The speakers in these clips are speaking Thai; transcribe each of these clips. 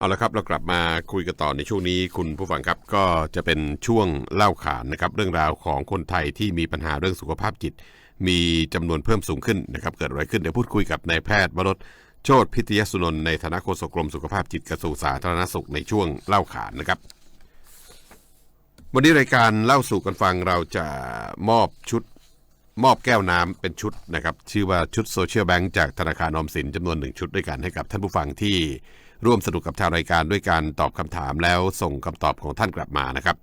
เอาละครับเรากลับมาคุยกันต่อในช่วงนี้คุณผู้ฟังครับก็จะเป็นช่วงเล่าขานนะครับเรื่องราวของคนไทยที่มีปัญหาเรื่องสุขภาพจิต มีจำนวนเพิ่มสูงขึ้นนะครับเกิดอะไรขึ้นเดี๋ยวพูดคุยกับนายแพทย์วรสโชตพิทยสุนนท์ในฐานะโฆษกกรมสุขภาพจิตกระทรวงสาธารณสุขในช่วงเล่าขานนะครับวันนี้รายการเล่าสู่กันฟังเราจะมอบชุดมอบแก้วน้ำเป็นชุดนะครับชื่อว่าชุดโซเชียลแบงค์จากธนาคารออมสินจำนวนหนึ่งชุดด้วยกันให้กับท่านผู้ฟังที่ ร่วมสนุกกับทางรายการด้วยการตอบคำถามแล้วส่งคำตอบของท่านกลับมานะครับ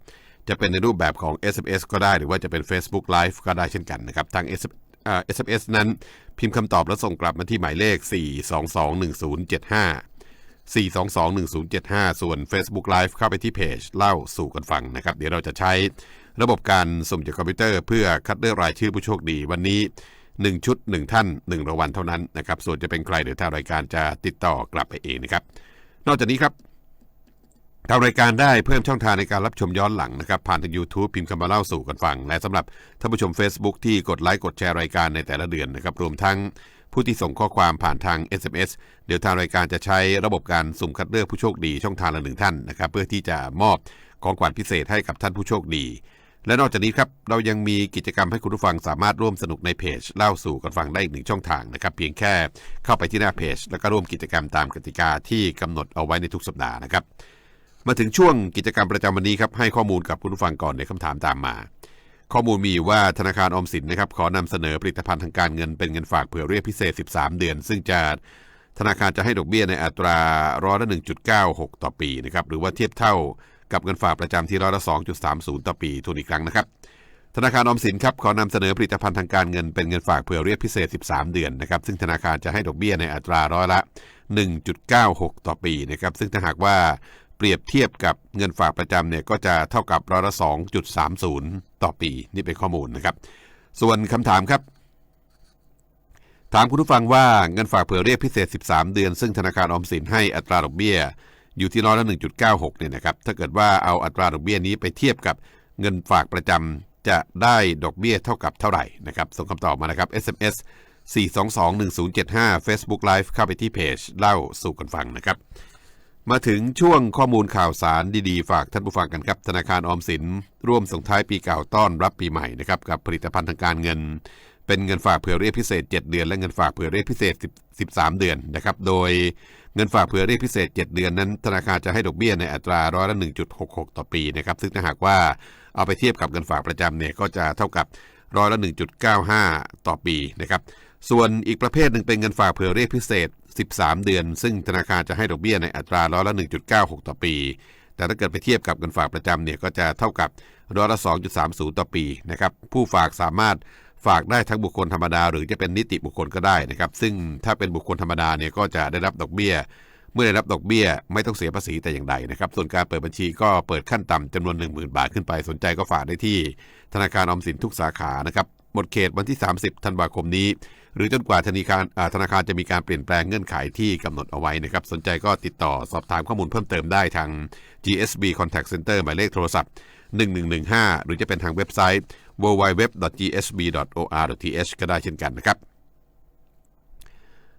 จะเป็นในรูปแบบของ SMS ก็ได้หรือว่าจะเป็น Facebook Live ก็ได้เช่นกันนะครับทาง s อ s นั้นพิมพ์คำตอบแล้วส่งกลับมาที่หมายเลข 4221075 4221075 ส่วน Facebook Live เข้าไปที่เพจเล่าสู่กันฟังนะครับ เดี๋ยวเราจะใช้ระบบการสุ่มจากคอมพิวเตอร์เพื่อคัดเลือกรายชื่อผู้โชคดีวันนี้ 1 ชุด 1 ท่าน 1รางวัลเท่านั้นนะครับ ส่วนจะเป็นใครเดี๋ยวทางรายการจะติดต่อกลับไปเองนะครับ นอกจากนี้ครับทางรายการได้เพิ่มช่องทางในการรับชมย้อนหลังนะครับ ผ่านทาง YouTube พิมพ์คำมาเล่าสู่กันฟัง และสำหรับท่านผู้ชม Facebook ที่กดไลค์กดแชร์รายการในแต่ละเดือนนะครับ รวมทั้งผู้ที่ส่งข้อความผ่านทาง SMS เดี๋ยวทางรายการจะใช้ระบบการสุ่มคัดเลือกผู้โชคดีช่องทางละหนึ่งท่านนะครับ เพื่อที่จะมอบของขวัญพิเศษให้กับท่านผู้โชคดี และนอกจากนี้ครับเรายังมีกิจกรรมให้คุณผู้ฟังสามารถร่วมสนุกในเพจเล่าสู่กันฟังได้อีกหนึ่งช่องทางนะครับ เพียงแค่เข้าไปที่หน้าเพจ แล้วก็ร่วมกิจกรรมตามกติกาที่กำหนดเอาไว้ในทุกสัปดาห์นะครับ มาถึงช่วงกิจกรรมประจำวันนี้ครับให้ข้อมูลกับคุณผู้ฟังก่อนในคำถามตามมา ข้อมูลมีว่าธนาคารออมสินนะครับขอนำเสนอผลิตภัณฑ์ทางการเงินเป็นเงินฝากเผื่อเรียกพิเศษ 13 เดือน ซึ่งจะธนาคารจะให้ดอกเบี้ยในอัตราร้อยละ1.96 ต่อปีนะครับหรือว่าเทียบเท่า กับเงินฝากประจำที่ร้อยละ2.30 ต่อปีทวนอีกครั้งนะครับ ธนาคารออมสินครับขอนำเสนอผลิตภัณฑ์ทางการเงินเป็นเงินฝากเผื่อเรียกพิเศษ 13 เดือนนะครับซึ่งธนาคารจะให้ดอกเบี้ยในอัตราร้อยละ 1.96 ต่อปีนะครับซึ่งถ้าหากว่าเปรียบเทียบกับเงินฝากประจำเนี่ยก็จะเท่ากับร้อยละ 2.30 ต่อปี นี่เป็นข้อมูลนะครับ ส่วนคำถามครับ ถามคุณผู้ฟังว่าเงินฝากเผื่อเรียกพิเศษ 13 เดือน ซึ่งธนาคารออมสินให้อัตราดอกเบี้ย อยู่ที่ร้อยละ1.96เนี่ยนะครับถ้าเกิดว่าเอาอัตราดอกเบี้ยนี้ไปเทียบกับเงินฝากประจำจะได้ดอกเบี้ยเท่ากับเท่าไหร่นะครับส่งคำตอบมานะครับ SMS 4221075 Facebook Live เข้าไปที่เพจเล่าสู่กันฟังนะครับ มาถึงช่วงข้อมูลข่าวสารดีๆ ฝากท่านผู้ฟังกันครับ ธนาคารออมสิน ร่วมส่งท้ายปีเก่าต้อนรับปีใหม่นะครับกับผลิตภัณฑ์ทางการเงิน เป็นเงินฝากเผื่อเรียกพิเศษ 7 เดือน และเงินฝากเผื่อเรียกพิเศษ 13 เดือนนะครับโดย เงินฝากเผื่อเรียกพิเศษ 7 เดือนนั้น ธนาคารจะให้ดอกเบี้ยในอัตราร้อยละ 1.66 ต่อปีนะครับซึ่งถ้าหากว่าเอาไปเทียบกับเงินฝากประจำเนี่ยก็จะเท่ากับร้อยละ 1.95 ต่อปีนะครับส่วนอีกประเภทหนึ่งเป็นเงินฝากเผื่อเรียกพิเศษ 13 เดือน ซึ่งธนาคารจะให้ดอกเบี้ยในอัตราร้อยละ 1.96 ต่อปี แต่ถ้าเกิดไปเทียบกับเงินฝากประจำเนี่ยก็จะเท่ากับร้อยละ 2.30 ต่อปีนะครับผู้ฝากสามารถ ฝากได้ทั้งบุคคลธรรมดา หรือจะเป็นนิติบุคคลก็ได้นะครับ ซึ่งถ้าเป็นบุคคลธรรมดาเนี่ยก็จะได้รับดอกเบี้ย เมื่อได้รับดอกเบี้ย ไม่ต้องเสียภาษีแต่อย่างใดนะครับ ส่วนการเปิดบัญชีก็เปิดขั้นต่ำจำนวน 10,000 บาทขึ้นไปสนใจก็ฝากได้ที่ ธนาคารออมสินทุกสาขานะครับหมดเขตวันที่ 30 ธันวาคมนี้ หรือจนกว่าธนาคารธนาคารจะมีการเปลี่ยนแปลงเงื่อนไขที่กำหนดเอาไว้นะครับ สนใจก็ติดต่อสอบถามข้อมูลเพิ่มเติมได้ทาง GSB Contact Center หมายเลขโทรศัพท์ 1115 หรือจะเป็นทางเว็บไซต์ www.gsb.or.th ก็ได้เช่นกันนะครับ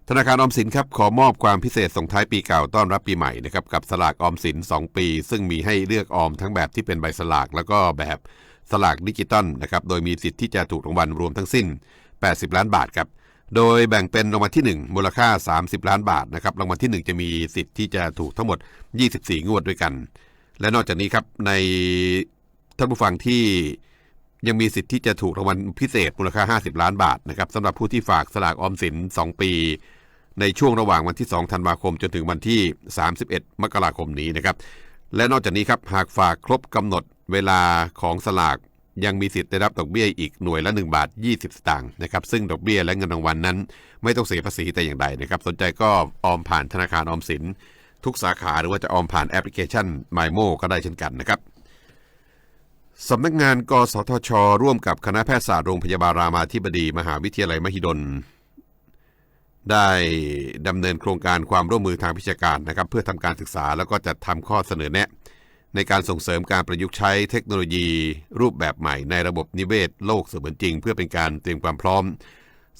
ธนาคารออมสินครับขอมอบความพิเศษส่งท้ายปีเก่าต้อนรับปีใหม่นะครับกับสลากออมสิน 2 ปี ซึ่งมีให้เลือกออมทั้งแบบที่เป็นใบสลากแล้วก็แบบสลากดิจิตอลนะครับโดยมีสิทธิ์ที่จะถูกรางวัลรวมทั้งสิ้น 80 ล้านบาทครับโดยแบ่งเป็นรางวัลที่ 1 มูลค่า 30 ล้านบาทนะครับรางวัลที่ 1 จะมีสิทธิ์ที่จะถูกทั้งหมด 24 งวดด้วยกัน และนอกจากนี้ครับในท่านผู้ฟังที่ ยังมีสิทธิ์ที่จะถูกรางวัลพิเศษมูลค่า 50 ล้านบาทนะครับสำหรับผู้ที่ฝากสลากออมสิน 2 ปี ในช่วงระหว่างวันที่ 2 ธันวาคม จนถึงวันที่ 31 มกราคมนี้นะครับ และนอกจากนี้ครับหากฝากครบกำหนดเวลาของสลากยังมีสิทธิ์ได้รับดอกเบี้ยอีกหน่วยละ 1 บาท 20 สตางค์นะครับซึ่งดอกเบี้ยและเงินรางวัลนั้น ไม่ต้องเสียภาษีแต่อย่างใดนะครับสนใจก็ออมผ่านธนาคารออมสิน ทุกสาขาหรือว่าจะออมผ่านแอปพลิเคชัน m y m o ก็ได้เช่นกันนะครับ สำนักงานกสทช ร่วมกับคณะแพทยศาสตร์โรงพยาบาลรามาธิบดี มหาวิทยาลัยมหิดล ได้ดำเนินโครงการความร่วมมือทางวิชาการนะครับ เพื่อทำการศึกษาแล้วก็จัดทำข้อเสนอแนะ ในการส่งเสริมการประยุกต์ใช้เทคโนโลยี รูปแบบใหม่ในระบบนิเวศโลกเสมือนจริง เพื่อเป็นการเตรียมความพร้อม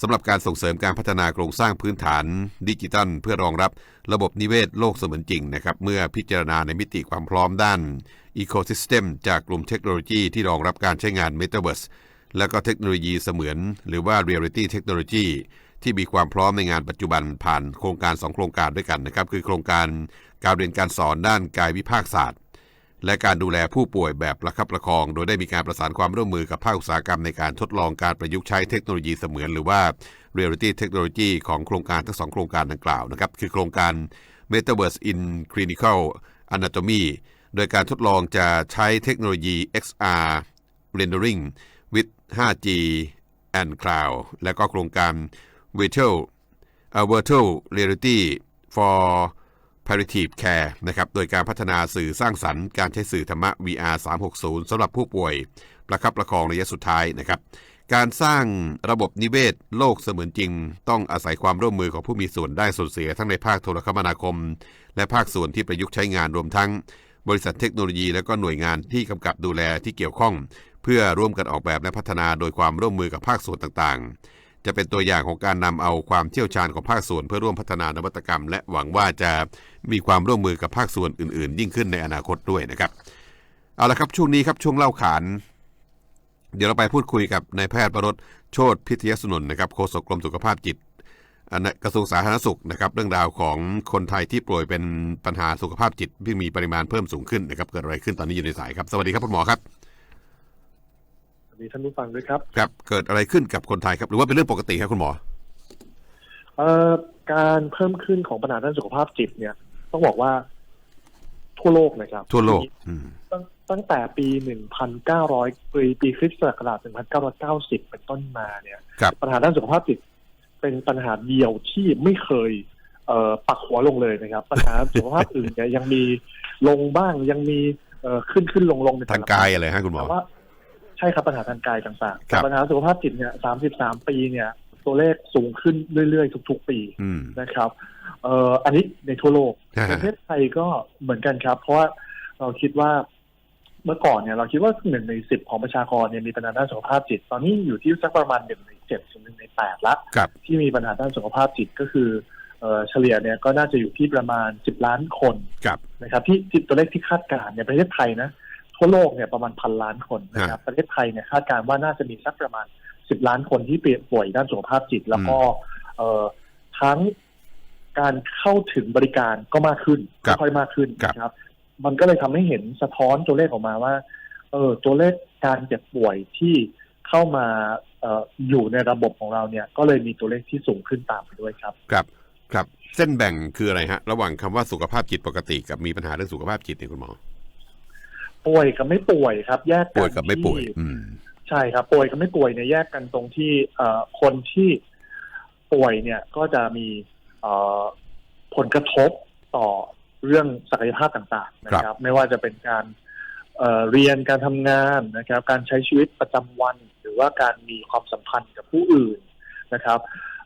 สำหรับการส่งเสริมการพัฒนาโครงสร้างพื้นฐานดิจิทัล เพื่อรองรับระบบนิเวศโลกเสมือนจริงนะครับเมื่อพิจารณาในมิติความพร้อมด้าน Ecosystem จากกลุ่มเทคโนโลยีที่รองรับการใช้งาน Metaverse และก็เทคโนโลยีเสมือน หรือว่า Reality Technology ที่มีความพร้อมในงานปัจจุบันผ่านโครงการ 2 โครงการด้วยกันนะครับคือโครงการการเรียนการสอนด้านกายวิภาคศาสตร์ และการดูแลผู้ป่วยแบบประคับประคอง โดยได้มีการประสานความร่วมมือกับภาคอุตสาหกรรมในการทดลองการประยุกต์ใช้เทคโนโลยีเสมือน หรือว่า Reality Technology ของโครงการทั้งสองโครงการดังกล่าวนะครับ คือโครงการ Metaverse in Clinical Anatomy โดยการทดลองจะใช้เทคโนโลยี XR Rendering with 5G and Cloud และก็โครงการ Virtual uh, Virtual Reality for Palliative Care นะครับโดยการพัฒนาสื่อสร้างสรรค์การใช้สื่อธรรมะ VR 360สำหรับผู้ป่วย ประคับประคองระยะสุดท้ายนะครับการสร้างระบบนิเวศโลกเสมือนจริง ต้องอาศัยความร่วมมือของผู้มีส่วนได้ส่วนเสียทั้งในภาคโทรคมนาคม และภาคส่วนที่ประยุกต์ใช้งานรวมทั้ง บริษัทเทคโนโลยีและก็หน่วยงานที่กำกับดูแลที่เกี่ยวข้อง เพื่อร่วมกันออกแบบและพัฒนาโดยความร่วมมือกับภาคส่วนต่างๆ จะเป็นตัวอย่างของการนำเอาความเชี่ยวชาญของภาคส่วนเพื่อร่วมพัฒนานวัตกรรม และหวังว่าจะมีความร่วมมือกับภาคส่วนอื่น ๆ ยิ่งขึ้นในอนาคตด้วยนะครับ เอาละครับช่วงนี้ครับช่วงเล่าขาน เดี๋ยวเราไปพูดคุยกับนายแพทย์ประรถโชตพิทยสนุนนะครับโฆษกกรมสุขภาพจิตอันนะกระทรวงสาธารณสุขนะครับเรื่องราวของคนไทยที่ป่วยเป็นปัญหาสุขภาพจิตที่มีปริมาณเพิ่มสูงขึ้นนะครับเกิดอะไรขึ้นตอนนี้อยู่ในสายครับ สวัสดีครับคุณหมอครับ วัสดีท่านผู้ฟังด้วยครับ ครับ เกิดอะไรขึ้นกับคนไทยครับ หรือว่าเป็นเรื่องปกติครับคุณหมอเอ่อการเพิ่มขึ้นของปัญหาด้านสุขภาพจิตเนี่ย ต้องบอกว่าทั่วโลกนะครับทั่วโลก อืม ตั้งตั้งแต่ปี1,900ปีปีคริสตศักราช1990 เป็นต้นมาเนี่ย ครับ ปัญหาด้านสุขภาพจิตเป็นปัญหาเดียวที่ไม่เคย เอ่อปักหัวลงเลยนะครับ ปัญหาสุขภาพอื่นเนี่ยยังมีลงบ้างยังมีเอ่อขึ้นขึ้นลงลงในแต่ทางละกายอะไรฮะคุณหมอ แต่ว่า ใช่ครับปัญหาทางกายต่างๆครัแต่บปัญหาสุขภาพจิตเนี่ย33ปีเนี่ย ตัวเลขสูงขึ้นเรื่อยๆ ทุก ๆ ปีอืมนะครับเอ่ออันนี้ในทั่วโลกฮะประเทศไทยก็เหมือนกันครับ เพราะว่าเราคิดว่าเมื่อก่อนเนี่ยเราคิดว่าหนึ่งในสิบของประชากรเนี่ยมีปัญหาด้านสุขภาพจิต ตอนนี้อยู่ที่สักประมาณหนึ่งในเจ็ดถึงหนึ่งในแปดละครับที่มีปัญหาด้านสุขภาพจิตก็คือเอ่อเฉลี่ยเนี่ยก็น่าจะอยู่ที่ประมาณสิบล้านคนครับนะครับที่ที่ตัวเลขที่คาดการณ์ในประเทศไทยนะ ทั่วโลกเนี่ยประมาณพันล้านคนนะครับ ประเทศไทยเนี่ยคาดการณ์ว่าน่าจะมีสักประมาณสิบล้านคนที่ป่วยด้านสุขภาพจิต แล้วก็เอ่อทั้งการเข้าถึงบริการก็มากขึ้นครับค่อยๆมากขึ้นครับนะครับ มันก็เลยทำให้เห็นสะท้อนตัวเลขออกมาว่า เออตัวเลขการเจ็บป่วยที่เข้ามาเอ่ออยู่ในระบบของเราเนี่ย ก็เลยมีตัวเลขที่สูงขึ้นตามไปด้วยครับ ครับ ครับ เส้นแบ่งคืออะไรฮะ ระหว่างคำว่าสุขภาพจิตปกติกับมีปัญหาเรื่องสุขภาพจิตเนี่ยคุณหมอ ป่วยกับไม่ป่วยครับ แยกกันป่วยกับไม่ป่วย ที่อืม ใช่ครับ ป่วยกับไม่ป่วยเนี่ยแยกกันตรงที่เอ่อคนที่ป่วยเนี่ยก็จะมีเอ่อผลกระทบต่อเรื่องศักยภาพต่าง ๆ นะคครัรับ บ ไม่ว่าจะเป็นการเอ่อเรียนการทำงานนะครับ การใช้ชีวิตประจำวัน หรือว่าการมีความสัมพันธ์กับผู้อื่นนะครับ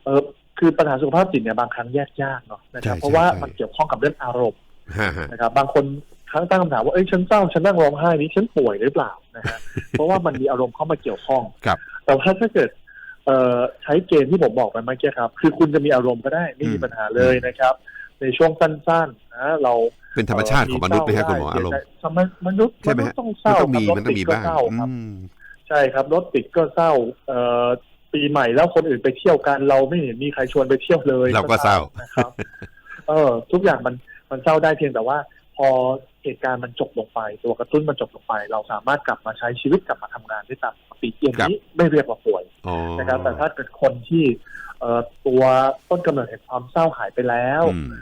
เออคือปัญหาสุขภาพจิตเนี่ยบางครั้งแยกยากเนาะนะครับ ใช่เพราะว่าใช่ มันเกี่ยวข้องกับเรื่องอารมณ์ ฮะฮะนะครับ บางคน ครั้งตั้งคำถามว่าเอ้ยฉันเศร้าฉันนั่งร้องไห้นี้ฉันป่วยหรือเปล่านะฮะเพราะว่ามันมีอารมณ์เข้ามาเกี่ยวข้องครับแต่ว่าถ้าเกิดเอ่อใช้เกณฑ์ที่ผมบอกไปเมื่อกี้ครับ คือคุณจะมีอารมณ์ก็ได้ไม่มีอืมปัญหาเลยนะครับ ในช่วงสั้นๆนะเราเป็นธรรมชาติของมนุษย์ไหมฮะคุณหมออารมณ์ทำไมมนุษย์ใช่ไหมมนุษฮะย์ต้องเศมันร้าต้องมีครับมันต้องมีรถติดก็บ้างเศร้าครับอืมใช่ครับรถติดก็เศร้าเอ่อปีใหม่แล้วคนอื่นไปเที่ยวกันเราไม่เห็นมีใครชวนไปเที่ยวเลย เราก็เศร้านะครับ เออ ทุกอย่างมันมันเศร้าได้เพียงแต่ว่า พอ เหตุการณ์มันจบลงไป ตัวกระตุ้นมันจบลงไป เราสามารถกลับมาใช้ชีวิตกลับมาทำงานได้ตามปกติอย่างนี้ไม่เรียกว่าป่วยอ๋อนะครับแต่ถ้าเกิดคนที่เอ่อตัวต้นกำเนิดแห่งความเศร้าหายไปแล้วอืม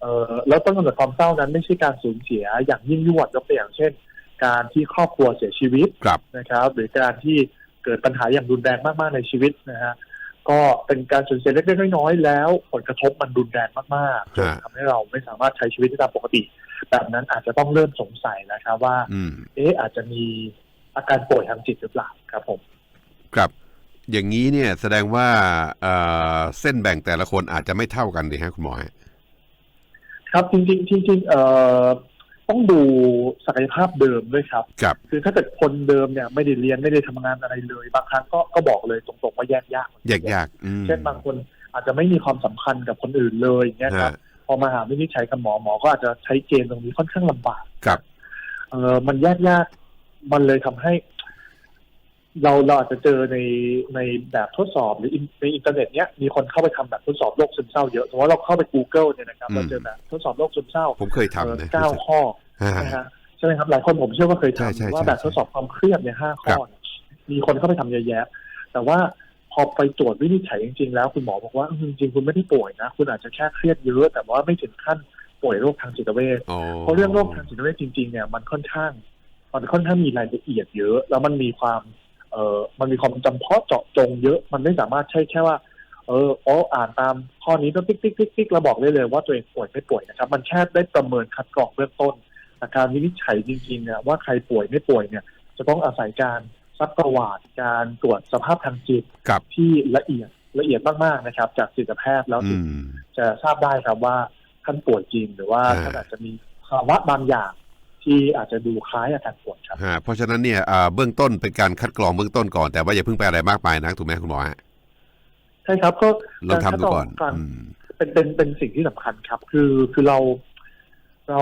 เอ่อแล้วต้นกำเนิดความเศร้านั้นไม่ใช่การสูญเสียอย่างยิ่งยวดยกตัวอย่างเช่น การที่ครอบครัวเสียชีวิตครับนะครับ หรือการที่เกิดปัญหาอย่างรุนแรงมากๆในชีวิตนะฮะก็เป็นการสูญเสียเล็กๆน้อยๆแล้ว ผลกระทบมันรุนแรงมากๆจนฮะทำให้เราไม่สามารถใช้ชีวิตได้ตามปกติ แบบนั้นอาจจะต้องเริ่มสงสัยนะครับว่าอืมเอ๊ะอาจจะมีอาการป่วยทางจิตหรือเปล่าครับผม ครับอย่างนี้เนี่ยแสดงว่าเอ่อเส้นแบ่งแต่ละคนอาจจะไม่เท่ากันดีฮะคุณหมอฮะครับจริงๆจริงๆเอ่อต้องดูศักยภาพเดิมด้วยครับครับ คือถ้าเกิดคนเดิมเนี่ยไม่ได้เรียนไม่ได้ทำงานอะไรเลย บางครั้งก็ก็บอกเลยตรงๆว่าแยกยากแยกยากอืมเช่นบางคนอาจจะไม่มีความสัมพันธ์กับคนอื่นเลยอย่างเงี้ยครับฮะพ อมาหาวินิจฉัยกับหมอหมอก็อาจจะใช้เกณฑ์ตรงนี้ค่อนข้างลำบากครับเออมันแยกยากมันเลยทำให้ เราเราอาจจะเจอในในแบบทดสอบหรืออินในอินเทอร์เน็ตเนี้ยมีคนเข้าไปทำแบบทดสอบโรคซึมเศร้าเยอะสมมติว่าเราเข้าไป Google เนี่ยนะครับอืมเราเจอแบบทดสอบโรคซึมเศร้า ผมเคยเอ่อทำนะเก้าข้อฮะนะฮะใช่ไหมครับหลายคนผมเชื่อว่าเคยใช่ใช่ทำว่าใช่แบบทดสอบความเครียดเนี่ยห้าข้อเนี่ยมีคนเข้าไปทำเยอะแยะ แต่ว่า พอไปตรวจวินิจฉัยจริงๆแล้วคุณหมอบอกว่าอืมจริงๆคุณไม่ได้ป่วยนะ คุณอาจจะแค่เครียดเยอะ แต่ว่าไม่ถึงขั้นป่วยโรคทางจิตเวชอ๋อเพราะเรื่องโรคทางจิตเวชจริงๆเนี่ยมันค่อนข้าง มันค่อนข้างมีรายละเอียดเยอะ แล้วมันมีความเอ่อมันมีความจำเพาะเจาะจงเยอะ มันไม่สามารถใช่แค่ว่า เอออ๋ออ่านตามข้อนี้ก็ติ๊กติ๊กติ๊กติ๊กเราบอกได้เลยว่าตัวเองป่วยไม่ป่วยนะครับ มันแค่ได้ประเมินคัดกรองเบื้องต้นแต่การวินิจฉัยจริงๆเนี่ยว่าใครป่วยไม่ป่วยเนี่ย จะต้องอาศัยการ ซักประวัติการตรวจสภาพทางจิตครับที่ละเอียดละเอียดมากๆนะครับ จากจิตแพทย์แล้วอืถึงมจะทราบได้ครับว่าท่านป่วยจริงหรือว่าอ่าท่านอาจจะมีภาวะบางอย่างที่อาจจะดูคล้ายอาการป่วยครับฮะเพราะฉะนั้นเนี่ยอ่าเบื้องต้นเป็นการคัดกรองเบื้องต้นก่อนแต่ว่าอย่าเพิ่งไปอะไรมากมายนะถูกไหมคุณหมอฮะใช่ครับก็ลองทำดูก่อนการอืมเป็นเป็นเป็นสิ่งที่สำคัญครับ คือคือเราเรา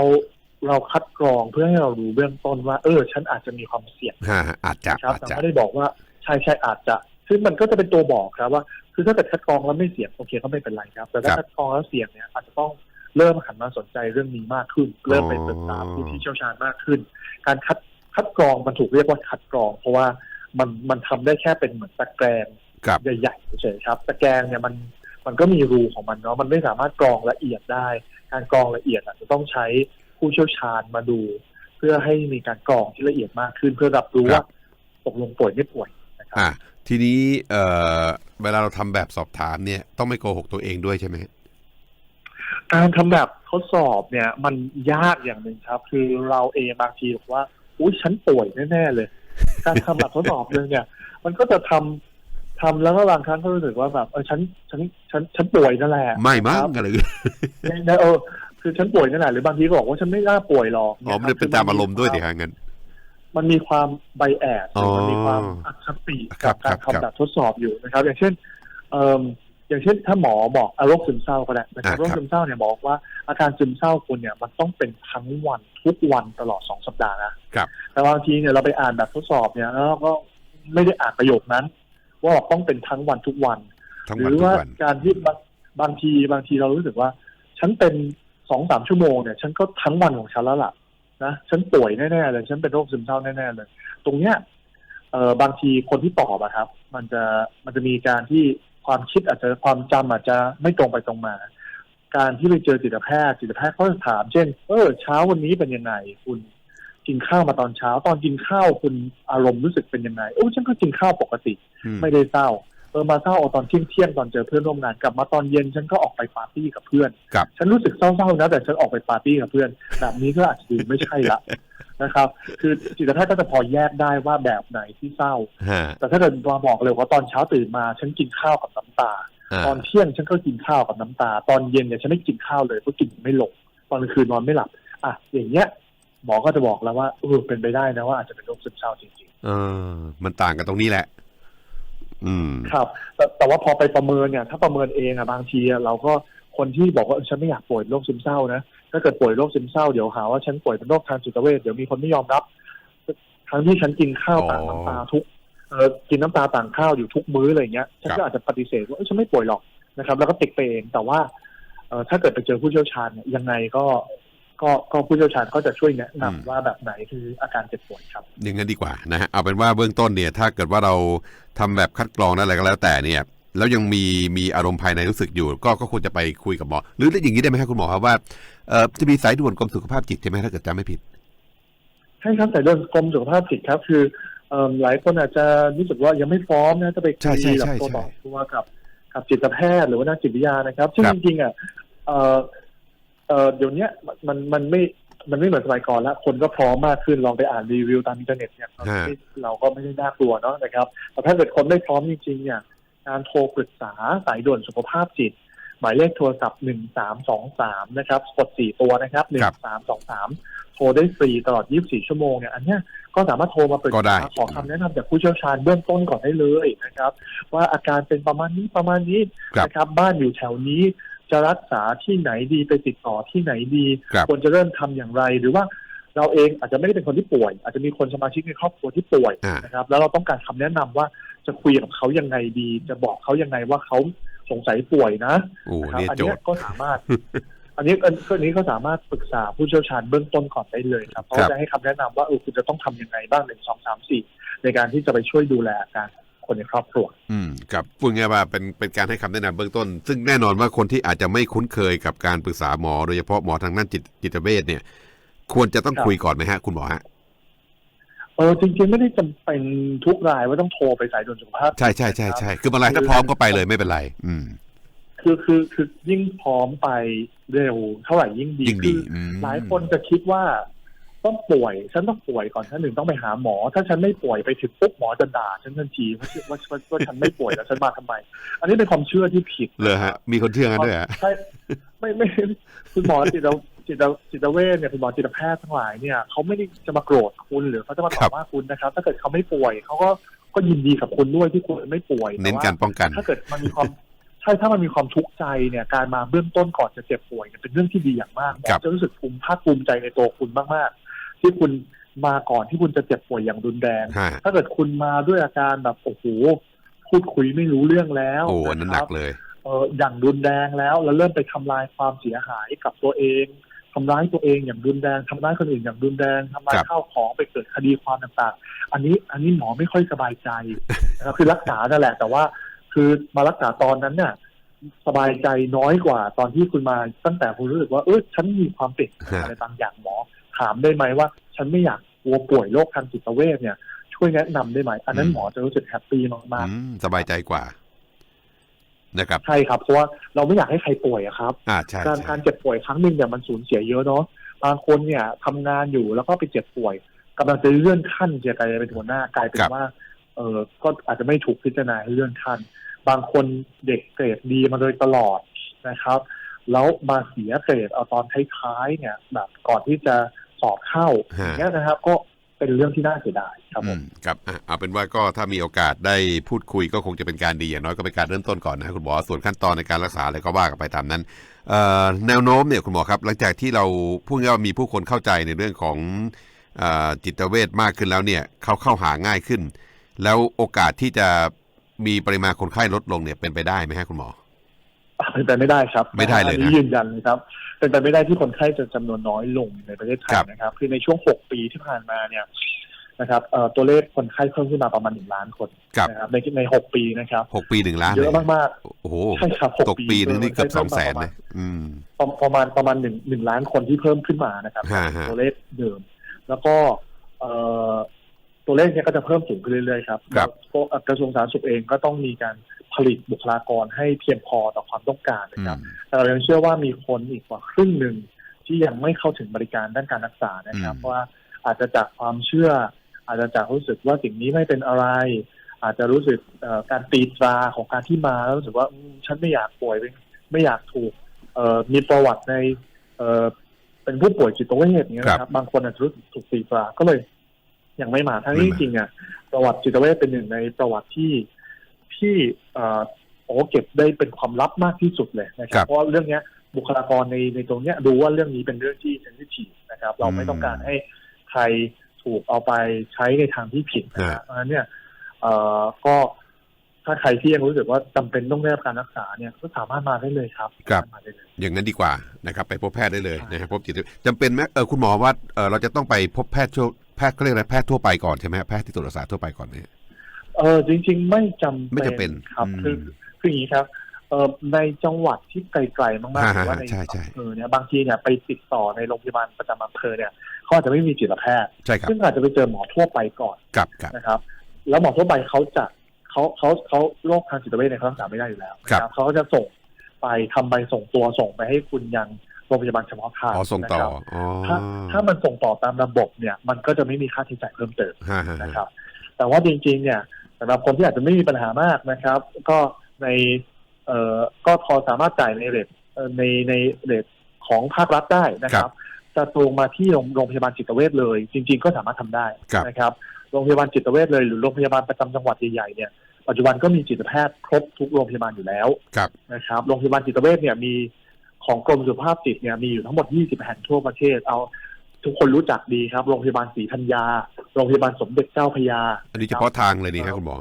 เราคัดกรองเพื่อให้เรารู้เบื้องต้นว่า เออ ฉันอาจจะมีความเสี่ยงฮะอาจจะนะครับอาจแต่จะไม่ได้บอกว่าใช่ใช่อาจจะ ซึ่งมันก็จะเป็นตัวบอกครับว่า คือถ้าเกิดคัดกรองแล้วไม่เสี่ยงโอเคก็ไม่เป็นไรครับ แต่ถ้าคัดกรองแล้วเสี่ยงเนี่ยอาจจะต้องเริ่มหันมาสนใจเรื่องนี้มากขึ้น เริ่มไปศึกษาผู้ที่เชี่ยวชาญมากขึ้น การคัดคัดกรองมันถูกเรียกว่าคัดกรอง เพราะว่ามันมันทำได้แค่เป็นเหมือนตะแกรงครับใหญ่ๆเฉยๆครับตะแกรงเนี่ยมันมันก็มีรูของมันเนาะมันไม่สามารถกรองละเอียดได้ การกรองละเอียดอาจจะต้องใช้ ผู้เชี่ยวชาญมาดู เพื่อให้มีการกรองที่ละเอียดมากขึ้น เพื่อรับรู้ครัว่าบตกลงป่วยไม่ป่วยนะครับอะทีนี้เอ่อเวลาเราทำแบบสอบถามเนี่ยต้องไม่โกหกตัวเองด้วยใช่ไหมการทำแบบทดสอบเนี่ย มันยากอย่างหนึ่งครับ คือเราเองบางทีบอกว่าอุ้ยฉันป่วยแน่ๆเลย การทำแบบทดสอบเลยเนี่ย มันก็จะทำทำแล้วก็บางครั้งก็รู้สึกว่าแบบเออฉันฉันฉันฉันป่วยนั่นแหละไม่มั้งครับอะไรเนี่ยเออ คือฉันป่วยนั่นแหละหรือบางทีก็บอกว่าฉันไม่น่าป่วยหรอกอ๋อไม่ได้เป็นตามอารมณ์ด้วยดิฮะงั้นมันมีความไบแอดอ๋อมันมีความอคติครักับบการครับทำแบบทดสอบอยู่นะครับ อย่างเช่นเอ่ออย่างเช่นถ้าหมอบอกอาโรคซึมเศร้าก็ได้นะครับอ่าโรคครับซึมเศร้าเนี่ยบอกว่าอาการซึมเศร้าคุณเนี่ยมันต้องเป็นทั้งวันทุกวันตลอดสองสัปดาห์นะครับแต่บางทีเนี่ยเราไปอ่านแบบทดสอบเนี่ยแล้วก็ไม่ได้อ่านประโยคนั้น ว่าต้องเป็นทั้งวันทุกวันทั้งหวันรือทุกว่าวันการที่บางบางทีบางทีเรารู้สึกว่า ฉันเป็น สองสามชั่วโมงเนี่ยฉันก็ทั้งวันของฉันแล้วล่ะนะฉันป่วยแน่ๆเลย ฉันเป็นโรคซึมเศร้าแน่ๆเลย ตรงเนี้ยเอ่อบางทีคนที่ตอบอะครับ มันจะมันจะมีการที่ความคิดอาจจะความจำอาจจะไม่ตรงไปตรงมา การที่ไปเจอจิตแพทย์จิตแพทย์เขาจะถาม เช่น เออเช้าวันนี้เป็นยังไงคุณกินข้าวมาตอนเช้า ตอนกินข้าวคุณอารมณ์รู้สึกเป็นยังไงโอ้ฉันก็กินข้าวปกติอืมไม่ได้เศร้า เออมาเศร้าเอาตอนเที่ยงเที่ยงๆตอนเจอเพื่อนร่วมงานกลับมาตอนเย็นฉันก็ออกไปปาร์ตี้กับเพื่อน ครับ ฉันรู้สึกเศร้าๆนะแต่ฉันออกไปปาร์ตี้กับเพื่อน แบบนี้ก็อาจจะดูไม่ใช่ละ นะครับ คือจิตแพทย์ก็จะพอแยกได้ว่าแบบไหนที่เศร้า ฮะแต่ถ้าเกิดมาบอกเลยว่าตอนเช้าตื่นมา ฉันกินข้าวกับน้ำตา อ่าตอนเที่ยงฉันก็กินข้าวกับน้ำตา ตอนเย็นเนี่ยฉันไม่กินข้าวเลยเพราะกินไม่ลง ตอนกลางคืนนอนไม่หลับ อะอย่างเงี้ยหมอก็จะบอกแล้วว่าเออเป็นไปได้นะว่าอาจจะเป็นโรคซึมเศร้าจริงเออมันต่างกันตรงนี้แหละอืมๆ ครับแต่แต่ว่าพอไปประเมินเนี่ยถ้าประเมินเองอะบางทีอะเราก็คนที่บอกว่าเออฉันไม่อยากป่วยเป็นโรคซึมเศร้านะถ้าเกิดป่วยโรคซึมเศร้าเดี๋ยวหาว่าฉันป่วยเป็นโรคทางจิตเวชเดี๋ยวมีคนไม่ยอมรับ ทั้งที่ฉันกินข้าวต่างอ๋อน้ำตาทุกเออกินน้ำตาต่างข้าวอยู่ทุกมื้ออะไรเงี้ยฉันครับก็อาจจะปฏิเสธว่าเอ้ยฉันไม่ป่วยหรอกนะครับ แล้วก็ติดไปเองแต่ว่าเออถ้าเกิดไปเจอผู้เชี่ยวชาญเนี่ยยังไงก็ ก็ก็ผู้เชี่ยวชาญก็จะช่วยแนะนำว่าแบบไหนคืออาการเจ็บป่วยครับอย่างนั้นดีกว่านะฮะเอาเป็นว่าเบื้องต้นเนี่ยถ้าเกิดว่าเราทำแบบคัดกรองนั่นอะไรก็แล้วแต่เนี่ยแล้วยังมีมีอารมณ์ภายในรู้สึกอยู่ ก็ก็ควรจะไปคุยกับหมอ หรืออย่างนี้ได้ไหมครับคุณหมอครับว่าเอ่อจะมีสายด่วนกรมสุขภาพจิตใช่ไหมถ้าเกิดจำไม่ผิดใช่ครับแต่เรื่องกรมสุขภาพจิตครับ คือเอิ่มหลายคนอาจจะรู้สึกว่ายังไม่พร้อมนะจะไปใช่คุใช่ยกับใช่ตัวใช่ต่อตัวกับกับจิตแพทย์หรือว่านักจิตวิทยานะครับซึ่งครับจริงๆอะเอ่อ เอ่อเดี๋ยวเนี้ยมันมันไม่มันไม่เหมือนสมัยก่อนแล้ว คนก็พร้อมมากขึ้นลองไปอ่านรีวิวตามอินเทอร์เน็ตเนี่ยเราก็ไม่ได้น่ากลัวเนาะนะครับแต่ถ้าเกิดคนไม่พร้อมจริงๆเนี่ยการโทรปรึกษาสายด่วนสุขภาพจิต หมายเลขโทรศัพท์หนึ่งสามสองสามนะครับกดสี่ตัวนะครับหนึ่ครังบสามสองสามโทรได้ฟรีตลอด 24 ชั่วโมงเนี่ยอันเนี้ยก็สามารถโทรมาปรึกก็ได้ษาขอคำแนะนำจากผู้เชี่ยวชาญเบื้องต้นก่อนได้เลยนะครับ ว่าอาการเป็นประมาณนี้ประมาณนี้ครับนะครับ บ้านอยู่แถวนี้ จะรักษาที่ไหนดีไปติดต่อที่ไหนดีครับควรจะเริ่มทำอย่างไร หรือว่าเราเองอาจจะไม่ได้เป็นคนที่ป่วย อาจจะมีคนสมาชิกในครอบครัวที่ป่วยอ่านะครับ แล้วเราต้องการคำแนะนำว่าจะคุยกับเขายังไงดี จะบอกเขายังไงว่าเขาสงสัยป่วยนะโอ้นะครับเนี่ยอันโจเนี้ทยย์ก็สามารถ อันนี้อันอันนี้ก็สามารถปรึกษาผู้เชี่ยวชาญเบื้องต้นก่อนได้เลยครับเขาครับจะให้คำแนะนำว่าเออคุณจะต้องทำยังไงบ้างหนึ่งสองสามสี่ในการที่จะไปช่วยดูแลอาการ คนในครอบครัว อืมครับพูดง่ายๆว่าเป็นเป็นการให้คำแนะนำเบื้องต้น ซึ่งแน่นอนว่าคนที่อาจจะไม่คุ้นเคยกับการปรึกษาหมอ โดยเฉพาะหมอทางด้านจิตจิตเวชเนี่ย ควรจะต้องครับคุยก่อนไหมฮะ คุณหมอฮะเออจริงๆไม่ได้จำเป็นทุกรายว่าต้องโทรไปสายด่วนสุขภาพใช่ใช่ใช่ใช่คือมาไลน์ถ้าพร้อมก็ไปเลยไม่เป็นไร อืม คือคือคือยิ่งพร้อมไปเร็วเท่าไหร่ยิ่งดียิ่งดีคืออืมหลายคนจะคิดว่า ต้องป่วย ฉันต้องป่วยก่อนฉันถึงต้องไปหาหมอ ถ้าฉันไม่ป่วยไปถึงปุ๊บหมอจะด่าฉันทันทีว่าว่าว่าว่าฉันไม่ป่วยแล้วฉันมาทำไม อันนี้เป็นความเชื่อที่ผิดเลยฮะ มีคนเชื่อกันด้วยฮะใช่ไม่ไม่คุณหมอจิตจิตจิตเวชเนี่ยคุณหมอจิตแพทย์ทั้งหลายเนี่ยเขาไม่ได้จะมาโกรธคุณหรือเขาจะมาคต่รัอบว่าคุณนะครับ ถ้าเกิดเขาไม่ป่วยเขาก็ก็ยินดีกับคุณด้วยที่คุณไม่ป่วยเน้นแต่ว่การป้องกัน ถ้าเกิดมันมีความใช่ถ้ามันมีความทุกข์ใจเนี่ยการมาเบื้องต้นก่อนจะเจ็บป่วยเนี่ยเป็นเรื่องที่ดีอย่างมากหมอครับจะรู้สึกภูมิภาคภูมิใจในตัวคุณมากๆ ที่คุณมาก่อนที่คุณจะเจ็บป่วยอย่างรุนแรงฮะถ้าเกิดคุณมาด้วยอาการแบบโอ้โหพูดคุยไม่รู้เรื่องแล้วโอ้อันนั้นหนัะคกรับเลยเอออย่างรุนแรงแล้ว แล้วเริ่มไปทำลายความเสียหายกับตัวเองทำร้ายตัวเองอย่างรุนแรงทำร้ายคนอื่นอย่างรุนแรงทำลายครับข้าวของไปเกิดคดีความต่างๆ อันนี้อันนี้หมอไม่ค่อยสบายใจนะครับคือรักษานั่นแหละ แต่ว่าคือมารักษาตอนนั้นเนี่ยสบายใจน้อยกว่าตอนที่คุณมาตั้งแต่คุณรู้สึกว่าเออฉันมีความเปลี่ยนแปลงอะไรบางอย่างหมอ ถามได้ไหมว่า ฉันไม่อยากกลัวป่วยโรคทางจิตเวชเนี่ย ช่วยแนะนำได้ไหม อันนั้นอืมหมอจะรู้สึกแฮปปี้มากอืมสบายใจกว่านะครับๆใช่ครับ เพราะว่าเราไม่อยากให้ใครป่วยอะครับอ่าใช่การใช่การเจ็บป่วยครั้งหนึ่งเนี่ยมันสูญเสียเยอะเนาะบางคนเนี่ยทำงานอยู่แล้วก็ไปเจ็บป่วยกำลังจะเลื่อนขั้นจะกลายเป็นหัวหน้ากลายเป็นว่า เออก็อาจจะไม่ถูกพิจารณาให้เลื่อนขั้น บางคนเด็กเกรดดีมาโดยตลอดนะครับ แล้วมาเสียเกรดเอาตอนท้ายๆเนี่ยแบบก่อนที่จะ สอบเข้าอย่างเงี้ยนะครับ ก็เป็นเรื่องที่น่าเสียดายครับผอืมมครับอะเอาเป็นว่าก็ถ้ามีโอกาสได้พูดคุยก็คงจะเป็นการดีอย่างน้อยก็เป็นการเริ่มต้นก่อนนะคุณหมอส่วนขั้นตอนในการรักษาอะไรก็ว่ากันไปตามนั้นเอ่อแนวโน้มเนี่ยคุณหมอครับ หลังจากที่เราพูดง่ายๆว่ามีผู้คนเข้าใจในเรื่องของเอ่อจิตเวชมากขึ้นแล้วเนี่ยเขาเข้าหาง่ายขึ้น แล้วโอกาสที่จะมีปริมาณคนไข้ลดลงเนี่ยเป็นไปได้ไหมฮะคุณหมอ เป็นไปไม่ได้ครับไม่ได้เลยนะอันี้ยืนยันเลยครับเป็นไปไม่ได้ที่คนไข้จะจำนวนน้อยลงในประเทศไทยครับนะครับ คือในช่วง 6 ปีที่ผ่านมาเนี่ยนะครับเอ่อตัวเลขคนไข้เพิ่มขึ้นมาประมาณหนึ่งล้านคนกับนะครับในใน6ปีนะครับหกปีหนึ่งล้านเยอะมากโอ้โหๆใช่ครับตกปีนึงนี่เกือบสองแสนประมาเลณยอืมประมาณประมาณหนึ่งหนึ่งล้านคนที่เพิ่มขึ้นมานะครับฮะฮะตัวเลขเดิม แล้วก็เอ่อ ตัวเลขเนี้ยก็จะเพิ่มสูงขึ้นเรื่อยๆครับครับแล้วก็กระทรวงสาธารณสุขเองก็ต้องมีการผลิตบุคลากรให้เพียงพอต่อความต้องการอืนะครับมแต่เรายังเชื่อว่ามีคนอีกกว่าครึ่งหนึ่งที่ยังไม่เข้าถึงบริการด้านการรักษานะครับ อืมเพราะว่าอาจจะจากความเชื่อ อาจจะจากรู้สึกว่าสิ่งนี้ไม่เป็นอะไร อาจจะรู้สึกเอ่อการตีตราของการที่มาแล้วรู้สึกว่าอืมฉันไม่อยากป่วยไม่ไม่อยากถูกเอ่อมีประวัติในเอ่อเป็นผู้ป่วยจิตเวชอย่างเงี้ยนะครับ บางคนอาจจะรู้สึกถูกตีตราก็เลย ยังไม่มาทั้งนี้ไม่จมาริงๆอะประวัติจิตเวชเป็นหนึ่งในประวัติที่ที่เอ่อโอ้เก็บได้เป็นความลับมากที่สุดเลยนะคครัรับบเพราะเรื่องเนี้ยบุคลากรในในตรงเนี้ยดูว่าเรื่องนี้เป็นเรื่องที่เซนซิทีฟนะครับ เราไม่ต้องการให้ใครถูกเอาไปใช้ในทางที่ผิดนะครัฮะบเพราะฉะนั้นเนี่ยเอ่อก็ถ้าใครที่ยังรู้สึกว่าจำเป็นต้องได้รับการรักษาเนี่ยก็สามารถมาได้เลยครับครับมาได้เลยอย่างนั้นดีกว่านะครับ ไปพบแพทย์ได้เลยใช่นะครับพบจิตจำเป็นไหมเออคุณหมอว่าเออเราจะต้องไปพบแพทย์ชั่ว แพทย์เขาเรียกอะไรแพทย์ทั่วไปก่อนใช่ไหมฮะแพทย์ที่ตรวจรักษาทั่วไปก่อนเนี่ยเออจริง ๆ ไม่จำไม่จำเป็นครับอืมคือคืออย่างนี้ครับเออในจังหวัดที่ไกลๆมากๆหอ่ารือว่าในใช่ใช่อำเภอเนี่ยบางทีเนี่ยไปติดต่อในโรงพยาบาลประจำอำเภอเนี่ยเขาอาจจะไม่มีจิตแพทย์ใช่ครับซึ่งอาจจะไปเจอหมอทั่วไปก่อนกับกับนะครับ แล้วหมอทั่วไปเขาจะเขาเขาเขาโรคทางจิตเวชเนี่ยเขารักษาไม่ได้อยู่แล้วครับนะเขาก็จะส่งไปทำใบส่งตัวส่งไปให้คุณยัง โรงพยาบาลเฉพาะทางอ๋อส่งต่อนะครับอ๋อถ้าถ้ามันส่งต่อตามระบบเนี่ย มันก็จะไม่มีค่าใช้จ่ายเพิ่มเติมฮะฮะนะครับ แต่ว่าจริงๆ เนี่ยสำหรับคนที่อาจจะไม่มีปัญหามากนะครับ ก็ในเอ่อก็พอสามารถจ่ายในเรทเอ่อในในเรทของภาครัฐได้นะครับจะตรงมาที่โรงโรงพยาบาลจิตเวชเลย จริง ๆ ก็สามารถทำได้ครับนะครับโรงพยาบาลจิตเวชเลยหรือโรงพยาบาลประจำจังหวัดใหญ่ๆเนี่ยปัจจุบันก็มีจิตแพทย์ครบทุกโรงพยาบาลอยู่แล้วครับนะครับโรงพยาบาลจิตเวชเนี่ยมี ของกรมสุขภาพจิตเนี่ยมีอยู่ทั้งหมด 20 แห่งทั่วประเทศ เอาทุกคนรู้จักดีครับ โรงพยาบาลศรีธัญญา โรงพยาบาลสมเด็จเจ้าพระยา อันนี้เฉพาะทางเลยนี่ครับคุณหมอ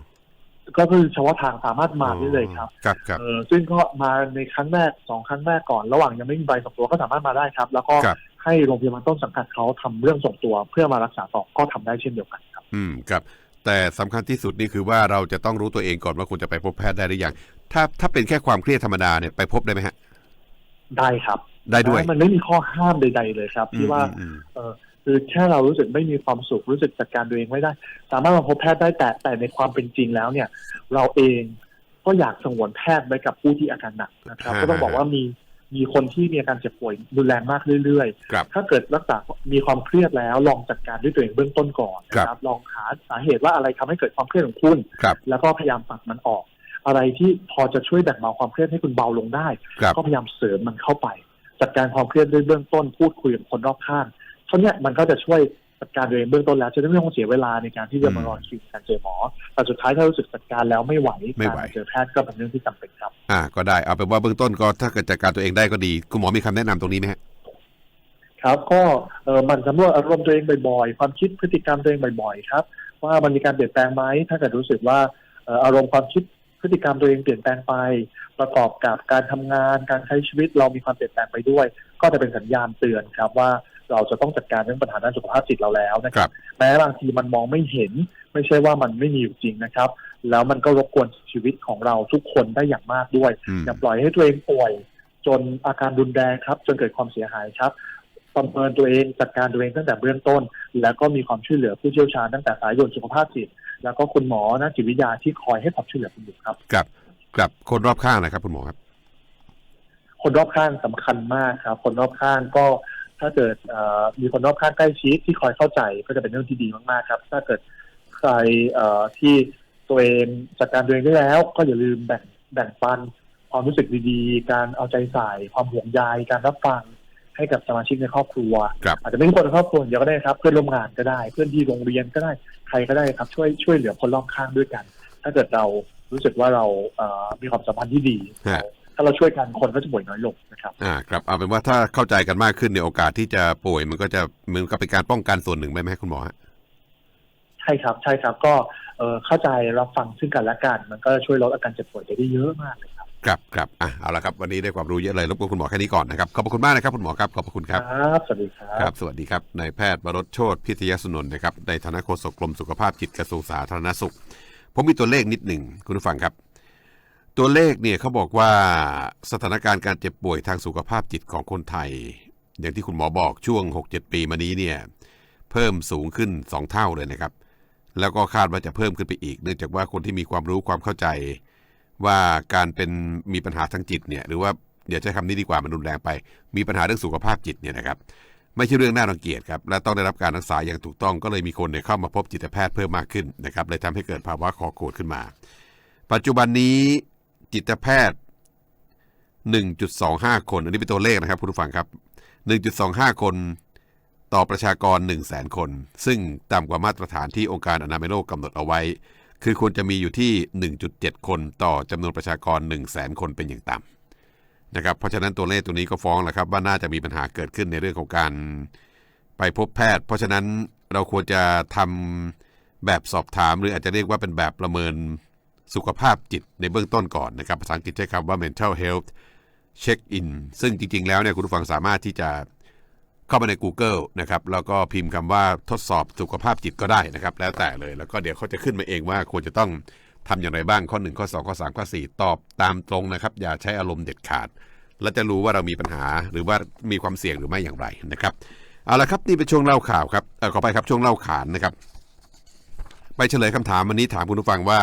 ก็คือเฉพาะทางสามารถมาได้เลยครับครับครับเออซึ่งก็มาในครั้งแรกสองครั้งแรกก่อน ระหว่างยังไม่มีใบส่งตัวก็สามารถมาได้ครับ แล้วก็ครับให้โรงพยาบาลต้นสังกัดเขาทำเรื่องส่งตัว เพื่อมารักษาต่อก็ทำได้เช่นเดียวกันครับ อืมครับ แต่สำคัญที่สุดนี่คือว่าเราจะต้องรู้ตัวเองก่อนว่าควรจะไปพบแพทย์ได้หรือยังถ้าถ้าเป็นแค่ความเครียดธรรมดาเนี่ยไปพบได้ไหมฮะ ได้ครับได้ด้วยมันไม่มีข้อห้ามใด ๆ เลยครับที่ว่าอืมเออคือแค่เรารู้สึกไม่มีความสุขรู้สึกจัดการตัวเองไม่ได้ สามารถมาพบแพทย์ได้แต่แต่ในความเป็นจริงแล้วเนี่ย เราเองก็อยากสงวนแพทย์ไว้กับผู้ที่อาการหนักนะครับฮะก็ต้องบอกว่ามีมีคนที่มีอาการเจ็บป่วยรุนแรงมากเรื่อยครับๆถ้าเกิดรักษา มีความเครียดแล้วลองจัดการด้วยตัวเองเบื้องต้นก่อนนะคครัรับบลองหาสาเหตุว่าอะไรทำให้เกิดความเครียดของคุณครับแล้วก็พยายามตัดมันออก อะไรที่พอจะช่วยแบ่งเบาความเครียดให้คุณเบาลงได้ ครับ ก็พยายามเสริมมันเข้าไป จัดการความเครียดด้วยเบื้องต้นพูดคุยกับคนรอบข้างเท่าเนี้ยมันก็จะช่วยจัดการตัวเองเบื้องต้นแล้วจะได้ไม่ต้องเสียเวลาในการที่จะมารอคิวการเจอหมอแต่สุดท้ายถ้ารู้สึกจัดการแล้วไม่ไหวไม่ไหว การเจอแพทย์ก็เป็นเรื่องที่จำเป็นครับ อ่า ก็ได้เอาเป็นว่าเบื้องต้นก็ถ้าเกิดจัดการตัวเองได้ก็ดี คุณหมอมีคำแนะนำตรงนี้ไหมฮะ ครับก็เออหมันสำรวจอารมณ์ตัวเองบ่อยๆ ความคิดพฤติกรรมตัวเองบ่อยๆครับ ว่ามันมีการเปลี่ยนแปลงไหมถ้าเกิดรู้สึกว่าเอ่ออารมณ์ความคิด พฤติกรรมตัวเองเปลี่ยนแปลงไป ประกอบกับการทำงาน การใช้ชีวิตเรามีความเปลี่ยนแปลงไปด้วย ก็จะเป็นสัญญาณเตือนครับว่าเราจะต้องจัดการเรื่องปัญหาด้านสุขภาพจิตเราแล้วนะคครัรับบแม้บางทีมันมองไม่เห็น ไม่ใช่ว่ามันไม่มีอยู่จริงนะครับ แล้วมันก็รบกวนชีวิตของเราทุกคนได้อย่างมากด้วยอืมอย่าปล่อยให้ตัวเองป่วย จนอาการรุนแรงครับ จนเกิดความเสียหายครับประเมินตัวเองจัดการตัวเองตั้งแต่เบื้องต้น แล้วก็มีความช่วยเหลือผู้เชี่ยวชาญตั้งแต่สายด่วนสุขภาพจิต แล้วก็คุณหมอนักจิตวิทยาที่คอยให้ความช่วยเหลือคุณอยู่ครับกับกับคนรอบข้างนะครับ คุณหมอครับ คนรอบข้างสำคัญมากครับ คนรอบข้างก็ถ้าเกิดเอ่อมีคนรอบข้างใกล้ชิดที่คอยเข้าใจก็จะเป็นเรื่องที่ดีมากๆครับ ถ้าเกิดใครเอ่อที่ตัวเองจัดการตัวเองได้แล้ว ก็อย่าลืมแบ่งแบ่งปันความรู้สึกดีๆ การเอาใจใส่ความห่วงใยการรับฟัง ให้กับสมาชิกในครอบครัวครับอาจจะไม่ใช่คนในครอบครัวเดียวก็ได้ครับเพื่อนร่วมงานก็ได้ เพื่อนที่โรงเรียนก็ได้ใครก็ได้ครับช่วยช่วยเหลือคนรอบข้างด้วยกัน ถ้าเกิดเรารู้สึกว่าเราเอ่อมีความสัมพันธ์ที่ดีฮะถ้าเราช่วยกันคนก็จะป่วยน้อยลงนะครับ อ่า ครับ เอาเป็นว่าถ้าเข้าใจกันมากขึ้นในยโอกาสที่จะป่วยมันก็จะเหมือนกับเป็นการป้องกันส่วนหนึ่งไหมไหมคุณหมอฮะใช่ครับ ใช่ครับ ก็เอ่อเข้าใจรับฟังซึ่งกันและกัน มันก็ช่วยลดอาการเจ็บป่วยได้เยอะมากเลย ครับครับครับอะเอาละครับวันนี้ได้ความรู้เยอะเลยรบกวนคุณหมอแค่นี้ก่อนนะครับขอบพระคุณมากนะครับคุณหมอครับขอบพระคุณครับครับสวัสดีครัครับบสวัสดีครับนายแพทย์วรสโชตพิทยสนนท์นะครับในฐานะโฆษกกรมสุขภาพจิตกระทรวงสาธารณสุข ผมมีตัวเลขนิดหนึ่งคุณผู้ฟังครับ ตัวเลขเนี่ยเขาบอกว่าสถานการณ์การเจ็บป่วยทางสุขภาพจิตของคนไทย อย่างที่คุณหมอบอกช่วง 6-7 ปีมานี้เนี่ยเพิ่มสูงขึ้น 2 เท่าเลยนะครับ แล้วก็คาดว่าจะเพิ่มขึ้นไปอีก เนื่องจากว่าคนที่มีความรู้ความเข้าใจ ว่าการเป็นมีปัญหาทางจิตเนี่ยหรือว่าเดี๋ยวใช้คำนี้ดีกว่ามันรุนแรงไป มีปัญหาเรื่องสุขภาพจิตเนี่ยนะครับไม่ใช่เรื่องน่ารังเกียจครับและต้องได้รับการรักษาอย่างถูกต้องก็เลยมีคนเนี่ยเข้ามาพบจิตแพทย์เพิ่มมากขึ้นนะครับเลยทำให้เกิดภาวะคอขวดขึ้นมา ปัจจุบันนี้จิตแพทย์ 1.25 คน อันนี้เป็นตัวเลขนะครับคุณผู้ฟังครับ 1.25 คนต่อประชากร 1 0 0 0 0 0 คน ซึ่งต่ำกว่ามาตรฐานที่องค์การอนามัยโลกกำหนดเอาไว้ คือควรจะมีอยู่ที่ 1.7 คนต่อจำนวนประชากร 1 0 0 0 0 0 คนเป็นอย่างต่ำนะครับ เพราะฉะนั้นตัวเลขตัวนี้ก็ฟ้องแหละครับว่าน่าจะมีปัญหาเกิดขึ้นในเรื่องของการไปพบแพทย์ เพราะฉะนั้นเราควรจะทำแบบสอบถาม หรืออาจจะเรียกว่าเป็นแบบประเมินสุขภาพจิตในเบื้องต้นก่อนนะครับ ภาษาอังกฤษใช้คำว่า mental health check in ซึ่งจริงๆ แล้วเนี่ยคุณผู้ฟังสามารถที่จะ เข้ามาใน Google นะครับแล้วก็พิมพ์คำว่าทดสอบสุขภาพจิตก็ได้นะครับ แล้วแต่เลยแล้วก็เดี๋ยวเขาจะขึ้นมาเองว่าควรจะต้องทำอย่างไรบ้างข้อ 1 ข้อ 2 ข้อ 3 ข้อ 4 ตอบตามตรงนะครับ อย่าใช้อารมณ์เด็ดขาด และจะรู้ว่าเรามีปัญหาหรือว่ามีความเสี่ยงหรือไม่อย่างไรนะครับเอาละครับนี่เป็นช่วงเล่าข่าวครับเออขอไปครับช่วงเล่าขานนะครับ ไปเฉลยคำถามวันนี้ถามคุณผู้ฟังว่า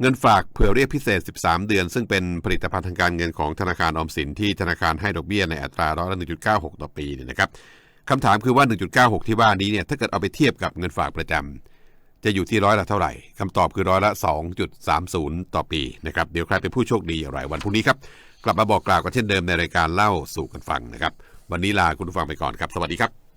เงินฝากเผื่อเรียกพิเศษ 13 เดือน ซึ่งเป็นผลิตภัณฑ์ทางการเงินของธนาคารออมสินที่ธนาคารให้ดอกเบี้ยในอัตราร้อยละ1.96 ต่อปีเนี่ยนะครับคำถามคือว่า 1.96 ที่ว่านี้เนี่ยถ้าเกิดเอาไปเทียบกับเงินฝากประจจะอยู่ที่ร้อยละเท่าไหร่คำตอบคือร้อยละ 2.30 ต่อปีนะครับเดี๋ยวใครเป็นผู้โชคดีอย่างไรวันพรุ่งนี้ครับกลับมาบอกกล่าวกันเช่นเดิมในรายการเล่าสู่กันฟังนะครับวันนี้ลาคุณผู้ฟังไปก่อนครับสวัสดีครับ